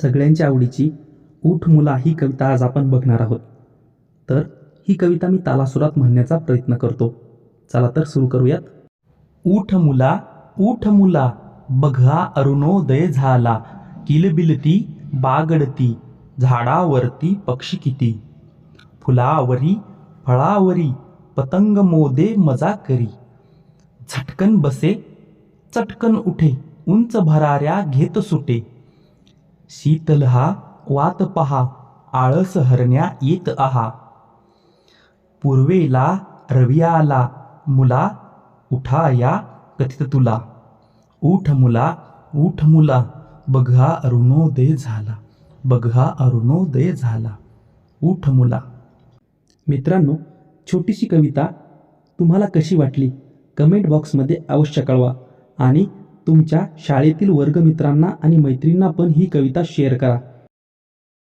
सगळ्यांच्या आवडीची ऊठ मुला ही कविता आज आपण बघणार आहोत. तर ही कविता मी तालासुरात म्हणण्याचा प्रयत्न करतो. चला तर सुरू करूयात. ऊठ मुला ऊठ मुला बघा अरुणोदय झाला. किलबिलती बागडती झाडावरती पक्षी किती. फुलावरी फळावरी पतंग मोदे मजा करी. झटकन बसे चटकन उठे उंच भराऱ्या घेत सुटे. शीतल हा वात पहा आळस हरण्या येत आहा. पूर्वेला रविया आला मुला उठा या कथित तुला. उठ मुला उठ मुला बघा अरुणोदय झाला बघा अरुणोदय झाला. उठ मुला. मित्रांनो छोटीशी कविता तुम्हाला कशी वाटली? कमेंट बॉक्समध्ये अवश्य कळवा आणि तुमच्या शाळेतील वर्गमित्रांना आणि मैत्रिणींना पण ही कविता शेअर करा.